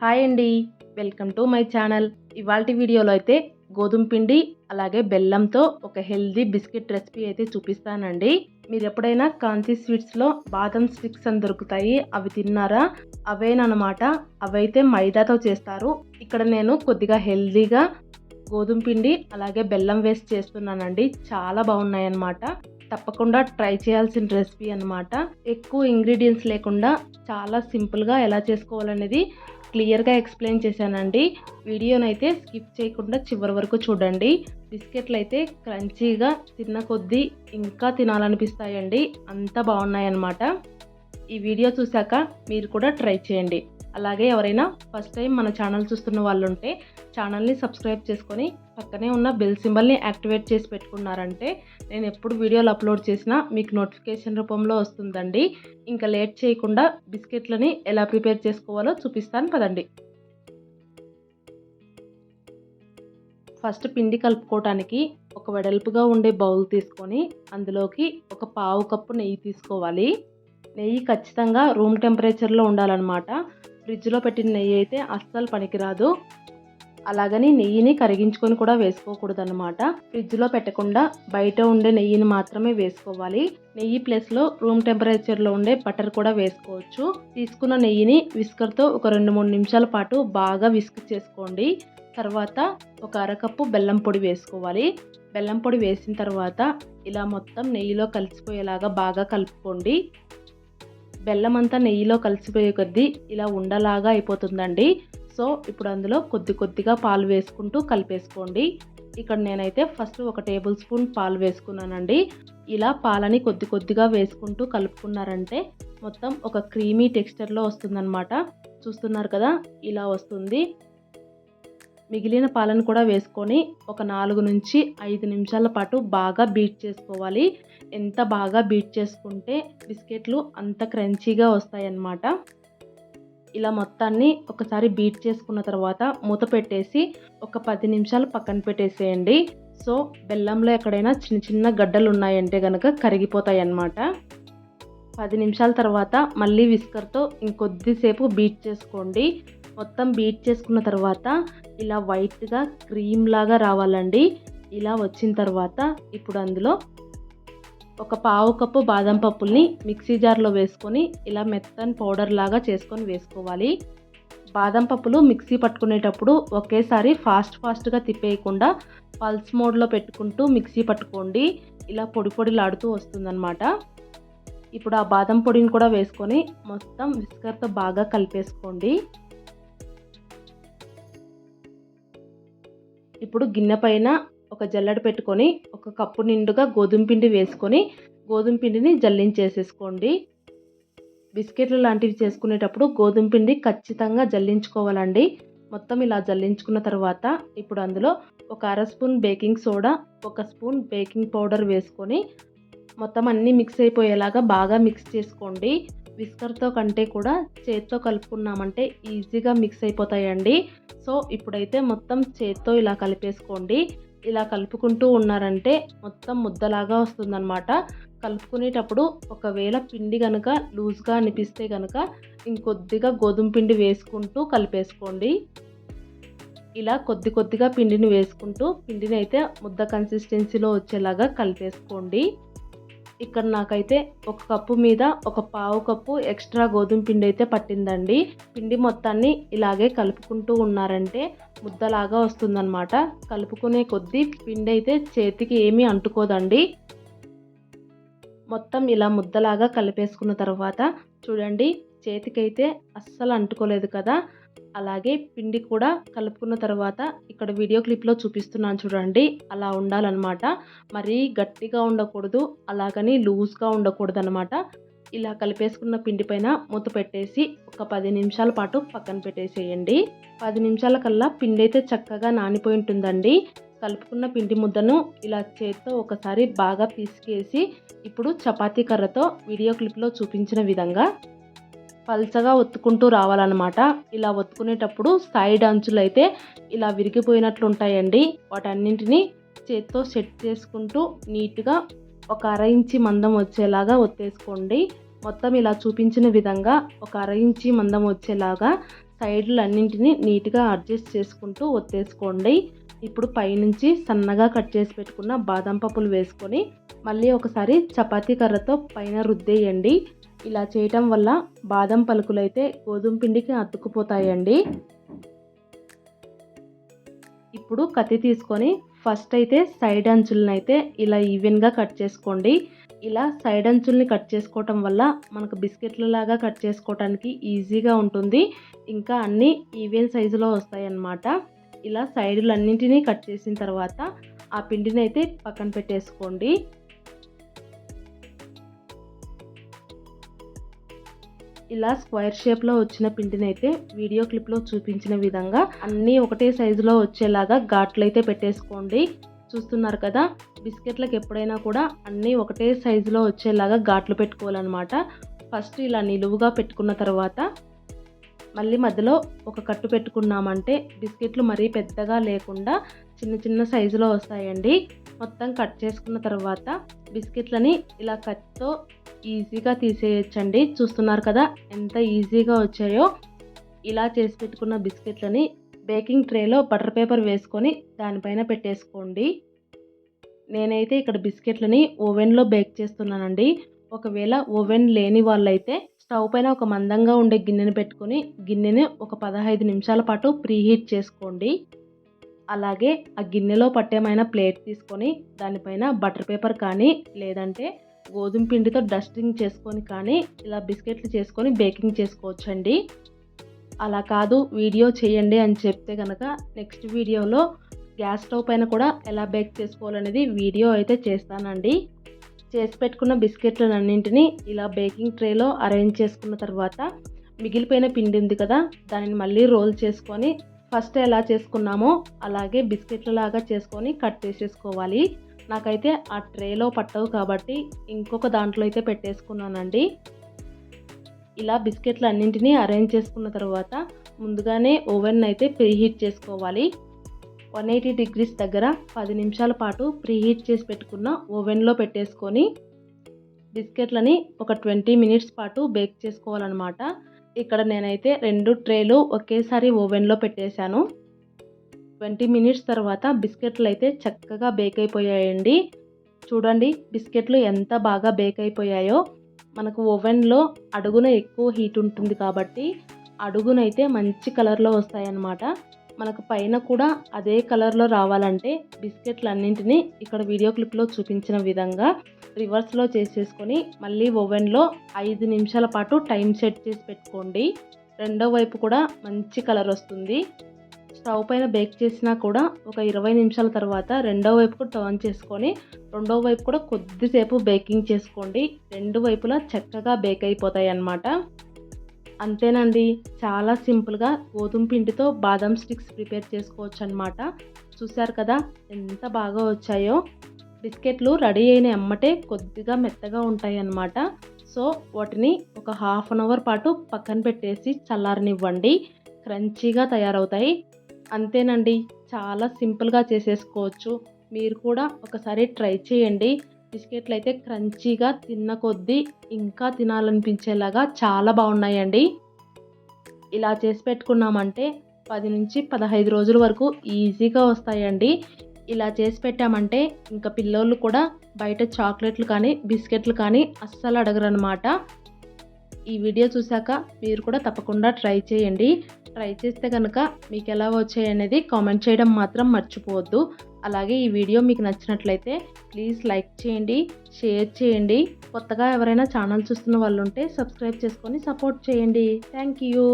Hi అండి. Welcome to my channel. ఇవాళ వీడియోలో అయితే గోధుమ పిండి అలాగే బెల్లంతో ఒక హెల్దీ బిస్కెట్ రెసిపీ అయితే చూపిస్తానండి. మీరు ఎప్పుడైనా కాంతి స్వీట్స్లో బాదం స్టిక్స్ అని దొరుకుతాయి అవి తిన్నారా? అవేనమాట అవైతే మైదాతో చేస్తారు. ఇక్కడ నేను కొద్దిగా హెల్దీగా గోధుమ పిండి అలాగే బెల్లం వేసి చేస్తున్నానండి. చాలా బాగున్నాయి అన్నమాట తప్పకుండా ట్రై చేయాల్సిన రెసిపీ అనమాట ఎక్కువ ఇంగ్రీడియంట్స్ లేకుండా చాలా సింపుల్గా ఎలా చేసుకోవాలనేది క్లియర్గా ఎక్స్ప్లెయిన్ చేశానండి. వీడియోనైతే స్కిప్ చేయకుండా చివరి వరకు చూడండి. బిస్కెట్లు అయితే క్రంచీగా తిన్న కొద్దీ ఇంకా తినాలనిపిస్తాయండి. అంత బాగున్నాయి అన్నమాట ఈ వీడియో చూశాక మీరు కూడా ట్రై చేయండి. అలాగే ఎవరైనా ఫస్ట్ టైం మన ఛానల్ చూస్తున్న వాళ్ళు ఉంటే ఛానల్ని సబ్స్క్రైబ్ చేసుకొని పక్కనే ఉన్న బెల్ సింబల్ని యాక్టివేట్ చేసి పెట్టుకున్నారంటే నేను ఎప్పుడు వీడియోలు అప్లోడ్ చేసినా మీకు నోటిఫికేషన్ రూపంలో వస్తుందండి. ఇంకా లేట్ చేయకుండా బిస్కెట్లని ఎలా ప్రిపేర్ చేసుకోవాలో చూపిస్తాను పదండి. ఫస్ట్ పిండి కలుపుకోవటానికి ఒక వెడల్పుగా ఉండే బౌల్ తీసుకొని అందులోకి ఒక పావు కప్పు నెయ్యి తీసుకోవాలి. నెయ్యి ఖచ్చితంగా రూమ్ టెంపరేచర్లో ఉండాలన్నమాట. ఫ్రిడ్జ్లో పెట్టిన నెయ్యి అయితే అస్సలు పనికిరాదు. అలాగని నెయ్యిని కరిగించుకొని కూడా వేసుకోకూడదు అనమాట ఫ్రిడ్జ్లో పెట్టకుండా బయట ఉండే నెయ్యిని మాత్రమే వేసుకోవాలి. నెయ్యి ప్లేస్లో రూమ్ టెంపరేచర్లో ఉండే బటర్ కూడా వేసుకోవచ్చు. తీసుకున్న నెయ్యిని విస్కర్తో ఒక రెండు మూడు నిమిషాల పాటు బాగా విస్క్ చేసుకోండి. తర్వాత ఒక అరకప్పు బెల్లం పొడి వేసుకోవాలి. బెల్లం పొడి వేసిన తర్వాత ఇలా మొత్తం నెయ్యిలో కలిసిపోయేలాగా బాగా కలుపుకోండి. బెల్లం అంతా నెయ్యిలో కలిసిపోయే కొద్దీ ఇలా ఉండలాగా అయిపోతుందండి. సో ఇప్పుడు అందులో కొద్ది కొద్దిగా పాలు వేసుకుంటూ కలిపేసుకోండి. ఇక్కడ నేనైతే ఫస్ట్ ఒక టేబుల్ స్పూన్ పాలు వేసుకున్నానండి. ఇలా పాలని కొద్ది కొద్దిగా వేసుకుంటూ కలుపుకున్నారంటే మొత్తం ఒక క్రీమీ టెక్స్చర్లో వస్తుందన్నమాట. చూస్తున్నారు కదా ఇలా వస్తుంది. మిగిలిన పాలను కూడా వేసుకొని ఒక నాలుగు నుంచి ఐదు నిమిషాల పాటు బాగా బీట్ చేసుకోవాలి. ఎంత బాగా బీట్ చేసుకుంటే బిస్కెట్లు అంత క్రంచీగా వస్తాయన్నమాట. ఇలా మొత్తాన్ని ఒకసారి బీట్ చేసుకున్న తర్వాత మూత పెట్టేసి ఒక పది నిమిషాలు పక్కన పెట్టేసేయండి. సో బెల్లంలో ఎక్కడైనా చిన్న చిన్న గడ్డలు ఉన్నాయంటే కనుక కరిగిపోతాయి అన్నమాట పది నిమిషాల తర్వాత మళ్ళీ విస్కర్తో ఇంకొద్దిసేపు బీట్ చేసుకోండి. మొత్తం బీట్ చేసుకున్న తర్వాత ఇలా వైట్గా క్రీమ్ లాగా రావాలండి. ఇలా వచ్చిన తర్వాత ఇప్పుడు అందులో ఒక పావు కప్పు బాదం పప్పుల్ని మిక్సీ జార్లో వేసుకొని ఇలా మెత్తని పౌడర్ లాగా చేసుకొని వేసుకోవాలి. బాదం పప్పులు మిక్సీ పట్టుకునేటప్పుడు ఒకేసారి ఫాస్ట్ ఫాస్ట్గా తిప్పేయకుండా పల్స్ మోడ్లో పెట్టుకుంటూ మిక్సీ పట్టుకోండి. ఇలా పొడి పొడిలాడుతూ వస్తుందన్నమాట. ఇప్పుడు ఆ బాదం పొడిని కూడా వేసుకొని మొత్తం విస్కర్తో బాగా కలిపేసుకోండి. ఇప్పుడు గిన్నె పైన ఒక జల్లెడ పెట్టుకొని ఒక కప్పు నిండుగా గోధుమ పిండి వేసుకొని గోధుమ పిండిని జల్లించేసేసుకోండి. బిస్కెట్లు లాంటివి చేసుకునేటప్పుడు గోధుమ పిండి ఖచ్చితంగా జల్లించుకోవాలండి. మొత్తం ఇలా జల్లించుకున్న తర్వాత ఇప్పుడు అందులో ఒక అర స్పూన్ బేకింగ్ సోడా ఒక స్పూన్ బేకింగ్ పౌడర్ వేసుకొని మొత్తం అన్నీ మిక్స్ అయిపోయేలాగా బాగా మిక్స్ చేసుకోండి. విస్కర్తో కంటే కూడా చేత్తో కలుపుకున్నామంటే ఈజీగా మిక్స్ అయిపోతాయండి. సో ఇప్పుడైతే మొత్తం చేత్తో ఇలా కలిపేసుకోండి. ఇలా కలుపుకుంటూ ఉన్నారంటే మొత్తం ముద్దలాగా వస్తుందన్నమాట. కలుపుకునేటప్పుడు ఒకవేళ పిండి కనుక లూజ్గా అనిపిస్తే కనుక ఇంకొద్దిగా గోధుమ పిండి వేసుకుంటూ కలిపేసుకోండి. ఇలా కొద్ది కొద్దిగా పిండిని వేసుకుంటూ పిండిని అయితే ముద్ద కన్సిస్టెన్సీలో వచ్చేలాగా కలిపేసుకోండి. ఇక్కడ నాకైతే ఒక కప్పు మీద ఒక పావు కప్పు ఎక్స్ట్రా గోధుమ పిండి అయితే పట్టిందండి. పిండి మొత్తాన్ని ఇలాగే కలుపుకుంటూ ఉన్నారంటే ముద్దలాగా వస్తుందన్నమాట. కలుపుకునే కొద్దీ పిండి అయితే చేతికి ఏమీ అంటుకోదండి. మొత్తం ఇలా ముద్దలాగా కలిపేసుకున్న తర్వాత చూడండి చేతికైతే అస్సలు అంటుకోలేదు కదా. అలాగే పిండి కూడా కలుపుకున్న తర్వాత ఇక్కడ వీడియో క్లిప్లో చూపిస్తున్నాను చూడండి. అలా ఉండాలన్నమాట. మరీ గట్టిగా ఉండకూడదు అలాగని లూజ్గా ఉండకూడదు అనమాట ఇలా కలిపేసుకున్న పిండి పైన మూత పెట్టేసి ఒక పది నిమిషాల పాటు పక్కన పెట్టేసేయండి. పది నిమిషాల కల్లా పిండి అయితే చక్కగా నానిపోయి ఉంటుందండి. కలుపుకున్న పిండి ముద్దను ఇలా చేత్తో ఒకసారి బాగా పిసికేసి ఇప్పుడు చపాతీ కర్రతో వీడియో క్లిప్లో చూపించిన విధంగా పల్చగా ఒత్తుకుంటూ రావాలన్నమాట. ఇలా ఒత్తుకునేటప్పుడు సైడ్ అంచులు అయితే ఇలా విరిగిపోయినట్లు ఉంటాయండి వాటన్నింటినీ చేత్తో సెట్ చేసుకుంటూ నీట్గా ఒక అర ఇంచి మందం వచ్చేలాగా ఒత్తేసుకోండి. మొత్తం ఇలా చూపించిన విధంగా ఒక అర ఇంచి మందం వచ్చేలాగా సైడ్లు అన్నింటినీ నీట్గా అడ్జస్ట్ చేసుకుంటూ ఒత్తేసుకోండి. ఇప్పుడు పైనుంచి సన్నగా కట్ చేసి పెట్టుకున్న బాదం పప్పులు వేసుకొని మళ్ళీ ఒకసారి చపాతీ కర్రతో పైన రుద్దేయండి. ఇలా చేయటం వల్ల బాదం పలుకులు అయితే గోధుమ పిండికి అతుక్కుపోతాయండి. ఇప్పుడు కత్తి తీసుకొని ఫస్ట్ అయితే సైడ్ అంచులను అయితే ఇలా ఈవెన్గా కట్ చేసుకోండి. ఇలా సైడ్ అంచుల్ని కట్ చేసుకోవటం వల్ల మనకు బిస్కెట్ల లాగా కట్ చేసుకోవటానికి ఈజీగా ఉంటుంది. ఇంకా అన్నీ ఈవెన్ సైజులో వస్తాయి అన్నమాట ఇలా సైడులన్నింటినీ కట్ చేసిన తర్వాత ఆ పిండిని అయితే పక్కన పెట్టేసుకోండి. ఇలా స్క్వేర్ షేప్లో వచ్చిన పిండిని అయితే వీడియో క్లిప్లో చూపించిన విధంగా అన్నీ ఒకటే సైజులో వచ్చేలాగా ఘాట్లు అయితే పెట్టేసుకోండి. చూస్తున్నారు కదా బిస్కెట్లకు ఎప్పుడైనా కూడా అన్నీ ఒకటే సైజులో వచ్చేలాగా ఘాట్లు పెట్టుకోవాలన్నమాట. ఫస్ట్ ఇలా నిలువుగా పెట్టుకున్న తర్వాత మళ్ళీ మధ్యలో ఒక కట్టు పెట్టుకున్నామంటే బిస్కెట్లు మరీ పెద్దగా లేకుండా చిన్న చిన్న సైజులో వస్తాయండి. మొత్తం కట్ చేసుకున్న తర్వాత బిస్కెట్లని ఇలా కట్తో ఈజీగా తీసేయచ్చండి. చూస్తున్నారు కదా ఎంత ఈజీగా వచ్చాయో. ఇలా చేసి పెట్టుకున్న బిస్కెట్లని బేకింగ్ ట్రేలో బటర్ పేపర్ వేసుకొని దానిపైన పెట్టేసుకోండి. నేనైతే ఇక్కడ బిస్కెట్లని ఓవెన్లో బేక్ చేస్తున్నానండి. ఒకవేళ ఓవెన్ లేని వాళ్ళైతే స్టవ్ పైన ఒక మందంగా ఉండే గిన్నెని పెట్టుకొని గిన్నెని ఒక పదహైదు నిమిషాల పాటు ప్రీహీట్ చేసుకోండి. అలాగే ఆ గిన్నెలో పట్టేమైన ప్లేట్ తీసుకొని దానిపైన బటర్ పేపర్ కానీ లేదంటే గోధుమ పిండితో డస్టింగ్ చేసుకొని కానీ ఇలా బిస్కెట్లు చేసుకొని బేకింగ్ చేసుకోవచ్చండి. అలా కాదు వీడియో చేయండి అని చెప్తే కనుక నెక్స్ట్ వీడియోలో గ్యాస్ స్టవ్ పైన కూడా ఎలా బేక్ చేసుకోవాలనేది వీడియో అయితే చేస్తానండి. చేసి పెట్టుకున్న బిస్కెట్లన్నింటినీ ఇలా బేకింగ్ ట్రేలో అరేంజ్ చేసుకున్న తర్వాత మిగిలిపోయిన పిండి ఉంది కదా దానిని మళ్ళీ రోల్ చేసుకొని ఫస్ట్ ఎలా చేసుకున్నామో అలాగే బిస్కెట్ల లాగా చేసుకొని కట్ చేసేసుకోవాలి. నాకైతే ఆ ట్రేలో పట్టవు కాబట్టి ఇంకొక దాంట్లో అయితే పెట్టేసుకున్నానండి. ఇలా బిస్కెట్లు అన్నింటినీ అరేంజ్ చేసుకున్న తర్వాత ముందుగానే ఓవెన్ అయితే ప్రీహీట్ చేసుకోవాలి. వన్ ఎయిటీ డిగ్రీస్ దగ్గర పది నిమిషాల పాటు ప్రీహీట్ చేసి పెట్టుకున్న ఓవెన్లో పెట్టేసుకొని బిస్కెట్లని ఒక ట్వంటీ మినిట్స్ పాటు బేక్ చేసుకోవాలన్నమాట. ఇక్కడ నేనైతే రెండు ట్రేలు ఒకేసారి ఓవెన్లో పెట్టేశాను. ట్వంటీ మినిట్స్ తర్వాత బిస్కెట్లు అయితే చక్కగా బేక్ అయిపోయాయండి. చూడండి బిస్కెట్లు ఎంత బాగా బేక్ అయిపోయాయో. మనకు ఓవెన్లో అడుగున ఎక్కువ హీట్ ఉంటుంది కాబట్టి అడుగునైతే మంచి కలర్లో వస్తాయన్నమాట. మనకు పైన కూడా అదే కలర్లో రావాలంటే బిస్కెట్లు అన్నింటినీ ఇక్కడ వీడియో క్లిప్లో చూపించిన విధంగా రివర్స్లో చేసేసుకొని మళ్ళీ ఓవెన్లో ఐదు నిమిషాల పాటు టైం సెట్ చేసి పెట్టుకోండి. రెండో వైపు కూడా మంచి కలర్ వస్తుంది. స్టవ్ పైన బేక్ చేసినా కూడా ఒక ఇరవై నిమిషాల తర్వాత రెండో వైపుకు టర్న్ చేసుకొని రెండో వైపు కూడా కొద్దిసేపు బేకింగ్ చేసుకోండి. రెండు వైపులా చక్కగా బేక్ అయిపోతాయి అన్నమాట అంతేనండి. చాలా సింపుల్గా గోధుమ పిండితో బాదం స్టిక్స్ ప్రిపేర్ చేసుకోవచ్చు అనమాట చూశారు కదా ఎంత బాగా వచ్చాయో. బిస్కెట్లు రెడీ అయిన ఎమ్మటే కొద్దిగా మెత్తగా ఉంటాయి అన్నమాట సో వాటిని ఒక హాఫ్ అన్ అవర్ పాటు పక్కన పెట్టేసి చల్లారనివ్వండి. క్రంచీగా తయారవుతాయి. అంతేనండి. చాలా సింపుల్గా చేసేసుకోవచ్చు. మీరు కూడా ఒకసారి ట్రై చేయండి. బిస్కెట్లు అయితే క్రంచీగా తిన్న కొద్దీ ఇంకా తినాలనిపించేలాగా చాలా బాగున్నాయండి. ఇలా చేసి పెట్టుకున్నామంటే పది నుంచి పదహైదు రోజుల వరకు ఈజీగా వస్తాయండి. ఇలా చేసి పెట్టామంటే ఇంకా పిల్లోళ్ళు కూడా బయట చాక్లెట్లు కానీ బిస్కెట్లు కానీ అస్సలు అడగరనమాట ఈ వీడియో చూశాక మీరు కూడా తప్పకుండా ట్రై చేయండి. ట్రై చేస్తే కనుక మీకు ఎలా వచ్చాయి అనేది కామెంట్ చేయడం మాత్రం మర్చిపోవద్దు. అలాగే ఈ వీడియో మీకు నచ్చినట్లయితే ప్లీజ్ లైక్ చేయండి షేర్ చేయండి. కొత్తగా ఎవరైనా ఛానల్ చూస్తున్న వాళ్ళు ఉంటే సబ్స్క్రైబ్ చేసుకొని సపోర్ట్ చేయండి. Thank you.